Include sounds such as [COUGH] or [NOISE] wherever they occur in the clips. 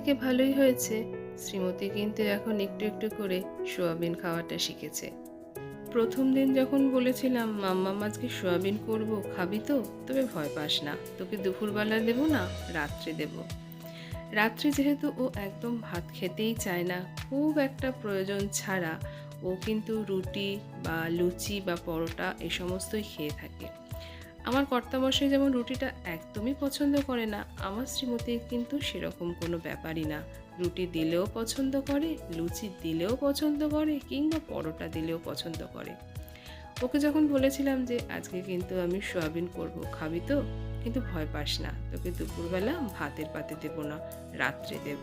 থেকে ভালোই হয়েছে। শ্রীমতী কিন্তু এখন একটু একটু করে সোয়াবিন খাওয়াটা শিখেছে। প্রথম দিন যখন বলেছিলাম, মাম্মা আজকে সোয়াবিন করব, খাবি তো? তবে ভয় পাস না। তোকে দুপুরবেলা দেবো না, রাত্রে দেব। রাত্রে যেহেতু ও একদম ভাত খেতেই চায় না, খুব একটা প্রয়োজন ছাড়া ও কিন্তু রুটি বা লুচি বা পরোটা এ সমস্তই খেয়ে থাকে। আমার কর্তামশাই যেমন রুটিটা একদমই পছন্দ করে না, আমার শ্রীমতীর কিন্তু সেরকম কোনো ব্যাপারই না। রুটি দিলেও পছন্দ করে, লুচি দিলেও পছন্দ করে, কিংবা পরোটা দিলেও পছন্দ করে। ওকে যখন বলেছিলাম যে, আজকে কিন্তু আমি সোয়াবিন করব, খাবি তো? কিন্তু ভয় পাস না, তোকে দুপুরবেলা ভাতের পাতে দেবো না, রাত্রে দেব।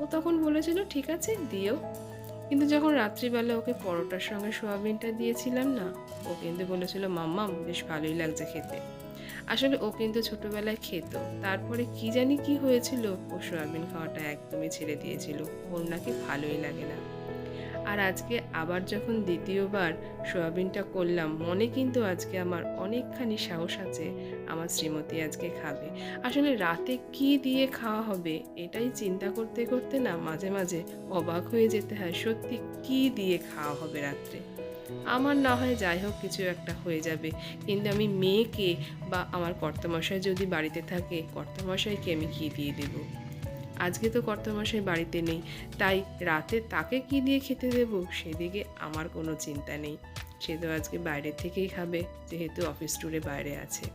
ও তখন বলেছিল, ঠিক আছে, দিও। কিন্তু যখন রাত্রিবেলা ওকে পরোটার সঙ্গে সোয়াবিনটা দিয়েছিলাম না, ও কিন্তু বলেছিল, মাম্মা, বেশ ভালোই লাগছে খেতে। আসলে ও কিন্তু ছোটবেলায় খেত। তারপরে কি জানি কি হয়েছিল, ও সোয়াবিন খাওয়াটা একদমই ছেড়ে দিয়েছিল। ওর নাকি ভালোই লাগে না। আর আজকে আবার যখন দ্বিতীয়বার সোয়াবিনটা করলাম, মনে কিন্তু আজকে আমার অনেকখানি সাহস আছে আমার শ্রীমতী আজকে খাবে। আসলে রাতে কি দিয়ে খাওয়া হবে এটাই চিন্তা করতে করতে না মাঝে মাঝে অবাক হয়ে যেতে হয়, সত্যি কি দিয়ে খাওয়া হবে রাত্রে? আমার না হয় যাই হোক কিছু একটা হয়ে যাবে। কিন্তু আমি মেয়েকে বা আমার কর্তামশাই যদি বাড়িতে থাকে, কর্তামশাইকে আমি কী দিয়ে দেব? আজকে তো কর্তামশাই বাড়িতে নেই, তাই রাতে তাকে কি দিয়ে খেতে দেব সেদিকে আমার কোনো চিন্তা নেই। সে তো আজকে বাইরে থেকেই খাবে, যেহেতু অফিস ট্যুরে বাইরে আছে।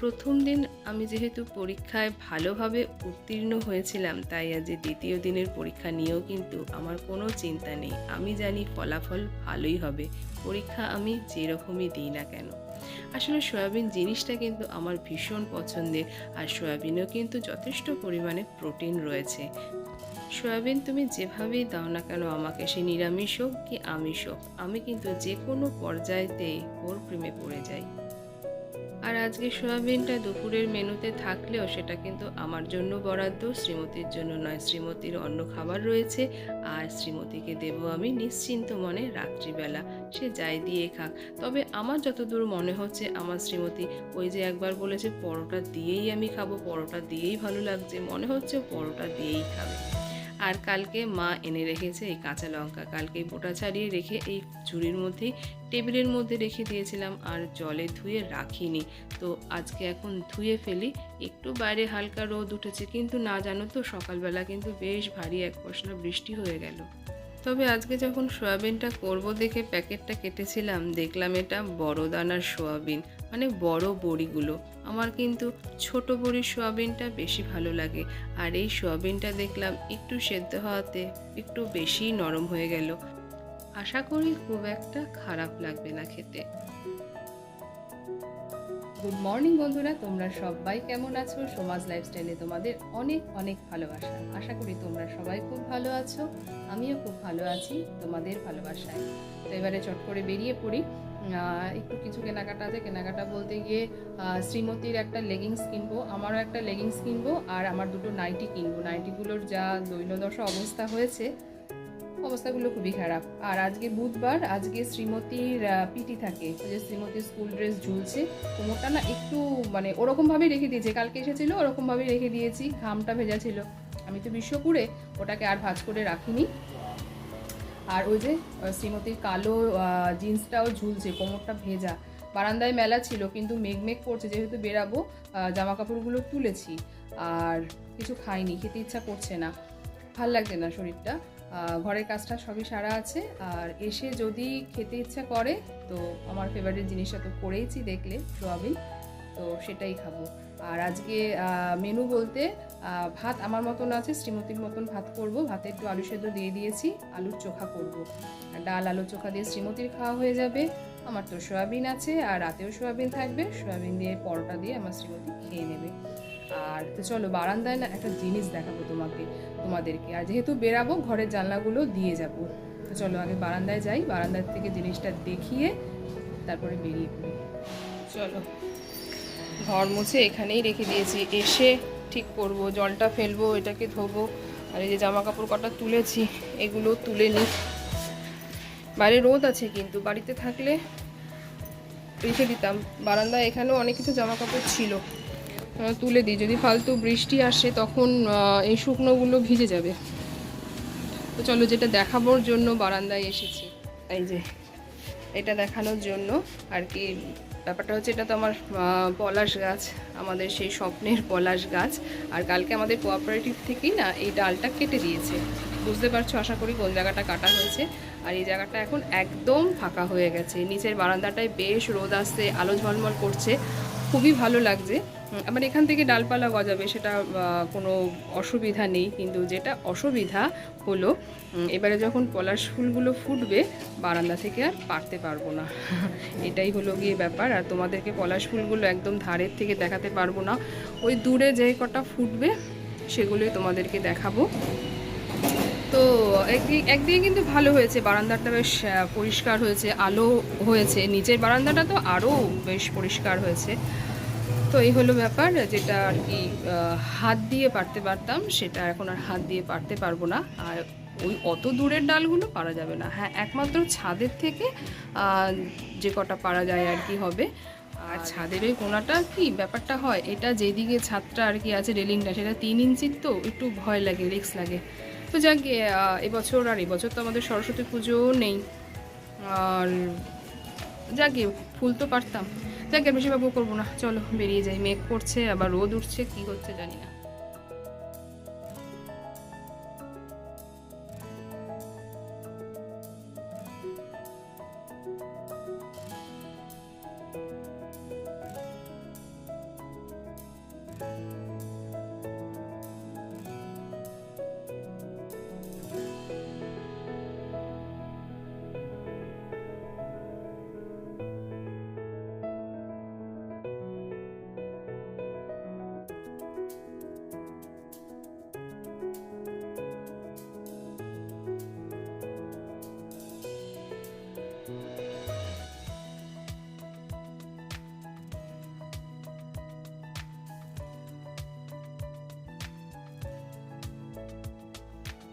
প্রথম দিন আমি যেহেতু পরীক্ষায় ভালোভাবে উত্তীর্ণ হয়েছিলাম, তাই আজ দ্বিতীয় দিনের পরীক্ষা নিয়েও কিন্তু আমার কোনো চিন্তা নেই। আমি জানি ফলাফল ভালোই হবে, পরীক্ষা আমি যেরকমই দিই না কেন। আসলে সয়াবিন জিনিসটা কিন্তু আমার ভীষণ পছন্দের, আর সয়াবিনেও কিন্তু যথেষ্ট পরিমাণে প্রোটিন রয়েছে। সয়াবিন তুমি যেভাবেই দাও না কেন, আমাকে সে নিরামিষ হোক কি আমিষ হোক, আমি কিন্তু যে কোনো পর্যায়েতেই ওর প্রেমে পড়ে যাই। আর আজকে সোয়াবিনটা দুপুরের মেনুতে থাকলেও সেটা কিন্তু আমার জন্য বরাদ্দ, শ্রীমতীর জন্য নয়, শ্রীমতীর অন্য খাবার রয়েছে, আর শ্রীমতীকে দেব আমি নিশ্চিন্ত মনে রাত্রিবেলা। সে যাই দিয়ে খাক। তবে আমার যতদূর মনে হচ্ছে, আমার শ্রীমতী ওই যে একবার বলেছে, পরোটা দিয়েই আমি খাব, পরোটা দিয়েই ভালো লাগছে। মনে হচ্ছে পরোটা দিয়েই খাবে। আর কালকে মা এনে রেখেছে এই কাঁচা লঙ্কা। কালকে বোটা ছাড়িয়ে রেখে এই ঝুড়ির মধ্যেই, টেবিলের মধ্যে রেখে দিয়েছিলাম আর জলে ধুয়ে রাখিনি। তো আজকে এখন ধুয়ে ফেলি। একটু বাইরে হালকা রোদ উঠেছে, কিন্তু না জানো তো, সকালবেলা কিন্তু বেশ ভারী এক পশলা বৃষ্টি হয়ে গেল। তবে আজকে যখন সোয়াবিনটা করব দেখে প্যাকেটটা কেটেছিলাম, দেখলাম এটা বড় দানার সোয়াবিন মানে বড় বড়িগুলো। আমার কিন্তু ছোট বড়ির সোয়াবিনটা বেশি ভালো লাগে। আর এই সোয়াবিনটা দেখলাম একটু সেদ্ধ হওয়াতে একটু বেশি নরম হয়ে গেল। আশা করি খুব একটা খারাপ লাগবে না খেতে। গুড মর্নিং বন্ধুরা। তোমরা সবাই কেমন আছো? সমাজ লাইফস্টাইলে তোমাদের অনেক অনেক ভালোবাসা। আশা করি তোমরা সবাই খুব ভালো আছো। আমিও খুব ভালো আছি তোমাদের ভালোবাসায়। তো এবারে চট করে বেরিয়ে পড়ি। একটু কিছু কেনাকাটা আছে। কেনাকাটা বলতে গিয়ে শ্রীমতীর একটা লেগিংস কিনবো, আমারও একটা লেগিংস কিনবো, আর আমার দুটো নাইটি কিনবো। নাইটিগুলোর যা দৈলদশা অবস্থা হয়েছে অবস্থাগুলো খুবই খারাপ। আর আজকে বুধবার, আজকে শ্রীমতীর পিটি থাকে। যে শ্রীমতীর স্কুল ড্রেস ঝুলছে কোমরটা না একটু মানে ওরকমভাবেই রেখে দিয়েছে। কালকে এসেছিল, ওরকমভাবেই রেখে দিয়েছি, ঘামটা ভেজা ছিল। আমি তো বিশ্বপুরে ওটাকে আর ভাজ করে রাখিনি। আর ওই যে শ্রীমতীর কালো জিন্সটাও ঝুলছে, কোমরটা ভেজা। বারান্দায় মেলা ছিল, কিন্তু মেঘ মেঘ করছে। যেহেতু বেরাবো জামা কাপড়গুলো তুলেছি। আর কিছু খাইনি, খেতে ইচ্ছা করছে না। ভালো লাগছে না শরীরটা? ঘরের কাজটা সবই সারা আছে। আর এসে যদি খেতে ইচ্ছা করে, তো আমার ফেভারিট জিনিসটা তো করেইছি দেখলে, সোয়াবিন, তো সেটাই খাব। আর আজকে মেনু বলতে ভাত আমার মতন আছে, শ্রীমতীর মতন ভাত করব। ভাতে একটু আলু সেদ্ধ দিয়ে দিয়েছি, আলুর চোখা করব। ডাল আলু চোখা দিয়ে শ্রীমতীর খাওয়া হয়ে যাবে। আমার তো সয়াবিন আছে, আর রাতেও সয়াবিন থাকবে। সয়াবিন দিয়ে পরোটা দিয়ে আমার শ্রীমতি খেয়ে নেবে। আর তো চলো, বারান্দায় না একটা জিনিস দেখাবো তোমাকে, তোমাদেরকে। আর যেহেতু বেরাবো, ঘরের জানলাগুলো দিয়ে যাব। তো চলো, আগে বারান্দায় যাই, বারান্দার থেকে জিনিসটা দেখিয়ে তারপরে বেরিয়ে পড়ি। চলো, ঘর মুছে এখানেই রেখে দিয়েছি। এসে ঠিক করব, জলটা ফেলব, এটাকে ধোবো। আর এই যে জামা কাপড় কটা তুলেছি, এগুলো তুলে নিই। বাইরে রোদ আছে কিন্তু, বাড়িতে থাকলে রেখে দিতাম। বারান্দায় এখানেও অনেক কিছু জামা কাপড় ছিল। তুলে দিই। যদি ফালতু বৃষ্টি আসে, তখন এই শুকনোগুলো ভিজে যাবে। তো চলো, যেটা দেখাবোর জন্য বারান্দায় এসেছি। এই যে, এটা দেখানোর জন্য আর কি। ব্যাপারটা হচ্ছে, এটা তো আমার পলাশ গাছ, আমাদের সেই স্বপ্নের পলাশ গাছ। আর কালকে আমাদের কোঅপারেটিভ থেকেই না, এই ডালটা কেটে দিয়েছে। বুঝতে পারছ, আশা করি কোন জায়গাটা কাটা হয়েছে। আর এই জায়গাটা এখন একদম ফাঁকা হয়ে গেছে। নিচের বারান্দাটায় বেশ রোদ আসছে, আলো ঝলমল করছে। খুবই ভালো লাগছে। আবার এখান থেকে ডালপালা গজাবে সেটা কোনো অসুবিধা নেই। কিন্তু যেটা অসুবিধা হলো এবারে যখন পলাশ ফুলগুলো ফুটবে, বারান্দা থেকে আর পারতে পারব না। [LAUGHS] এটাই হলো গিয়ে ব্যাপার। আর তোমাদেরকে পলাশ ফুলগুলো একদম ধারের থেকে দেখাতে পারব না। ওই দূরে যে কটা ফুটবে, সেগুলোই তোমাদেরকে দেখাবো। তো একদিকে কিন্তু ভালো হয়েছে। বারান্দাটা বেশ পরিষ্কার হয়েছে, আলো হয়েছে। নিচের বারান্দাটা তো আরও বেশ পরিষ্কার হয়েছে। তো এই হলো ব্যাপার যেটা আর কি হাত দিয়ে পারতে পারতাম সেটা এখন আর হাত দিয়ে পারতে পারব না। আর ওই অত দূরের ডালগুলো পারা যাবে না। হ্যাঁ একমাত্র ছাদের থেকে যে কটা পারা যায় আর কি হবে। আর ছাদের ওই কোনাটা কি ব্যাপারটা হয় এটা যেদিকে ছাদটা আর কি আছে রেলিংটা সেটা তিন ইঞ্চির তো একটু ভয় লাগে রিস্ক লাগে। তো যাক এবছর আর এবছর তো আমাদের সরস্বতী পুজোও নেই। আর যাকে ফুল তো পারতাম। যাকে বেশি বাবু করব না। চলো, বেরিয়ে যাই। মেঘ করছে, আবার রোদ উঠছে, কি হচ্ছে জানি না।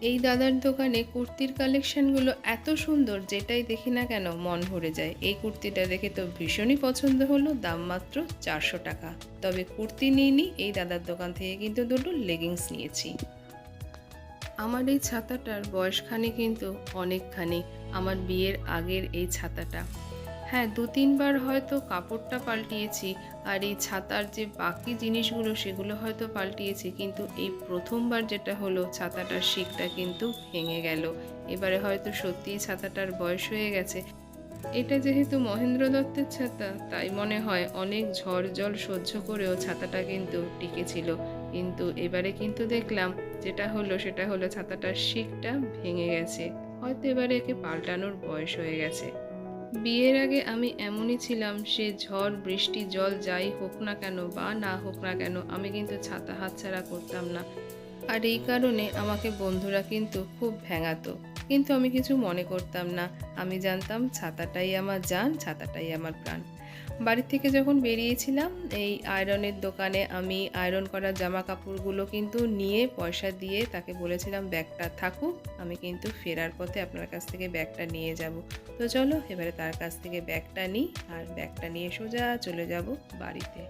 এই দাদার দোকানে কুর্তির কালেকশনগুলো এত সুন্দর যেটাই দেখি না কেন মন ভরে যায়। এই কুর্তিটা দেখে তো ভীষণই পছন্দ হলো, দাম মাত্র চারশো টাকা। তবে কুর্তি নিইনি, এই দাদার দোকান থেকে কিন্তু দুটো লেগিংস নিয়েছি। আমার এই ছাতাটার বয়সখানি কিন্তু অনেকখানি। আমার বিয়ের আগের এই ছাতাটা। হ্যাঁ দু তিনবার হয়তো কাপড়টা পাল্টিয়েছি আর এই ছাতার যে বাকি জিনিসগুলো সেগুলো হয়তো পাল্টিয়েছি, কিন্তু এই প্রথমবার যেটা হলো ছাতাটার শিকটা কিন্তু ভেঙে গেল। এবারে হয়তো সত্যিই ছাতাটার বয়স হয়ে গেছে। এটা যেহেতু মহেন্দ্র দত্তের ছাতা, তাই মনে হয় অনেক ঝড় জল সহ্য করেও ছাতাটা কিন্তু টিকেছিল কিন্তু এবারে কিন্তু দেখলাম যেটা হলো সেটা হলো ছাতাটার শিকটা ভেঙে গেছে। হয়তো এবারে একে পাল্টানোর বয়স হয়ে গেছে। বিয়ের আগে আমি এমনই ছিলাম, সে ঝড়, বৃষ্টি, জল যাই হোক না কেন বা না হোক না কেন, আমি কিন্তু ছাতা হাতছাড়া করতাম না। আর এই কারণে আমাকে বন্ধুরা কিন্তু খুব ভেঙাতো। কিন্তু আমি কিছু মনে করতাম না। আমি জানতাম ছাতাটাই আমার যান, ছাতাটাই আমার প্রাণ। বাড়ি থেকে যখন বেরিয়েছিলাম, এই আয়রনের দোকানে আমি আয়রন করা জামা কাপড়গুলো কিন্তু নিয়ে পয়সা দিয়ে তাকে বলেছিলাম, ব্যাগটা থাকুক, আমি কিন্তু ফেরার পথে আপনার কাছ থেকে ব্যাগটা নিয়ে যাব। তো চলো, এবারে তার কাছ থেকে ব্যাগটা নিই আর ব্যাগটা নিয়ে সোজা চলে যাব বাড়িতে।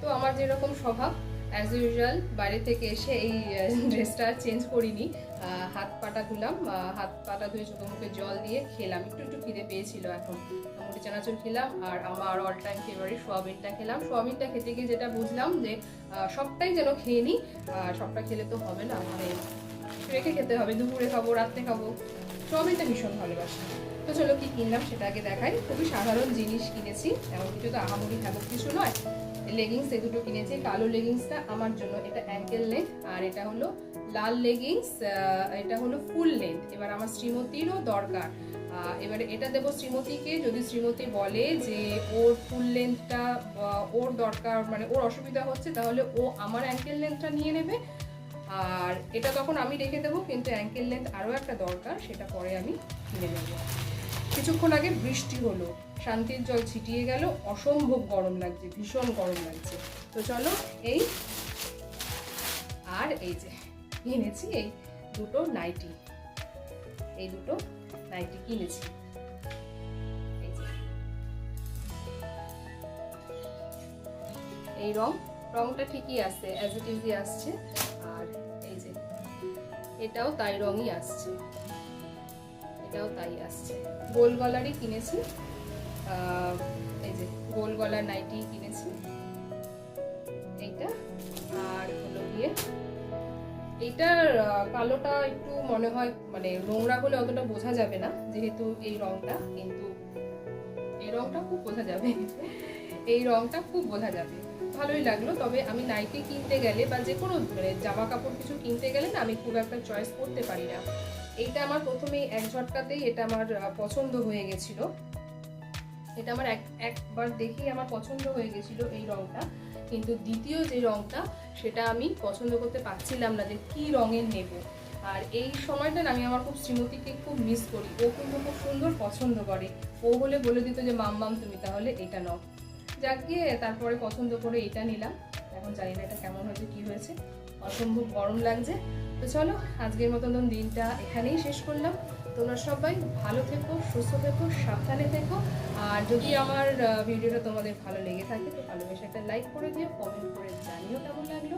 তো আমার যেরকম স্বভাব অ্যাজ ইউজুয়াল বাড়ি থেকে এসে এই ড্রেসটা চেঞ্জ করিনি। হাত পাটা ধুলাম হাত পাটা ধুয়ে চোখে মুখে জল দিয়ে খেলাম। একটু একটু খিদে পেয়েছিল এখন। মুড়ি চানাচুর খেলাম আর আমার অল টাইম ফেভারিট সোয়াবিনটা খেলাম। সোয়াবিনটা খেতে গিয়ে যেটা বুঝলাম যে সবটাই যেন খেয়ে নিই সবটা খেলে তো হবে না মানে রেখে খেতে হবে, দুপুরে খাব, রাত্রে খাব। সোয়াবিনটা ভীষণ ভালোবাসি। তো চলো কি কিনলাম সেটা আগে দেখাই। খুবই সাধারণ জিনিস কিনেছি এমন কিছু তো আহামরি হ্যামক কিছু নয়। লেগিংস এই দুটো কিনেছি, কালো লেগিংসটা আমার জন্য, এটা অ্যাঙ্কেল লেন্থ আর এটা হলো লাল লেগিংস এটা হলো ফুল লেন্থ এবার আমার শ্রীমতিরও দরকার। এবারে এটা দেবো শ্রীমতীকে। যদি শ্রীমতী বলে যে ওর ফুল লেন্থটা ওর দরকার মানে ওর অসুবিধা হচ্ছে, তাহলে ও আমার অ্যাঙ্কেল লেন্থটা নিয়ে নেবে। আর এটা তখন আমি রেখে দেবো, কিন্তু অ্যাঙ্কেল লেন্থ আরও একটা দরকার, সেটা পরে আমি কিনে নেব। কিছুক্ষণ আগে বৃষ্টি হলো, শান্তির জল ছিটিয়ে গেল, অসম্ভব গরম লাগছে, ভীষণ গরম লাগছে। তো চলো এই, আর এই যে কিনেছি এই দুটো নাইটি এই দুটো নাইটি কিনেছি। এই রং, রংটা ঠিকই আসছে অ্যাজ ইট ইজই আসছে। আর এই যে, এটাও তাই রঙই আসছে। এটাও তাই আসছে। গোল গলারই কিনেছি। এই যে, গোল গলার নাইটি কিনেছি। এইটার কালোটা একটু মনে হয় মানে নোংরা হলে অতটা বোঝা যাবে না, যেহেতু এই রংটা, কিন্তু এই রংটা খুব বোঝা যাবে। এই রংটা খুব বোঝা যাবে। ভালোই লাগল, তবে আমি নাইটি কিনতে গেলে বা যে কোনো মানে জামা কাপড় কিছু কিনতে গেলে না, আমি খুব একটা চয়েস করতে পারি না। এইটা আমার প্রথমেই এক ঝটকাতেই এটা আমার পছন্দ হয়ে গেছিল। এটা আমার এক, একবার দেখেই আমার পছন্দ হয়ে গেছিল এই রংটা। কিন্তু দ্বিতীয় যে রংটা, সেটা আমি পছন্দ করতে পারছিলাম না যে কি রঙের নেব। আর এই সময়টা আমি আমার খুব শ্রীমতীকে খুব মিস করি। ও কিন্তু খুব সুন্দর পছন্দ করে। ও হলে বলে দিত যে, মাম মাম, তুমি তাহলে এটা নাও। যাক, গিয়ে তারপরে পছন্দ করে এটা নিলাম। এখন জানি না এটা কেমন হয়েছে, কি হয়েছে। অসম্ভব গরম লাগছে। তো চলো, আজকের মতন দিনটা এখানেই শেষ করলাম। তোমরা সবাই ভালো থেকো, সুস্থ থেকো, সাবধানে থেকো। আর যদি আমার ভিডিওটা তোমাদের ভালো লেগে থাকে, তো ভালোবেসে একটা লাইক করে দিও কমেন্ট করে জানিও কেমন লাগল।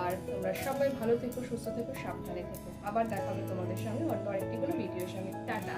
আর তোমরা সবাই ভালো থেকো, সুস্থ থেকো, সাবধানে থেকো। আবার দেখা হবে তোমাদের সঙ্গে অন্য আরেকটি কোনো ভিডিওর সঙ্গে। টাটা।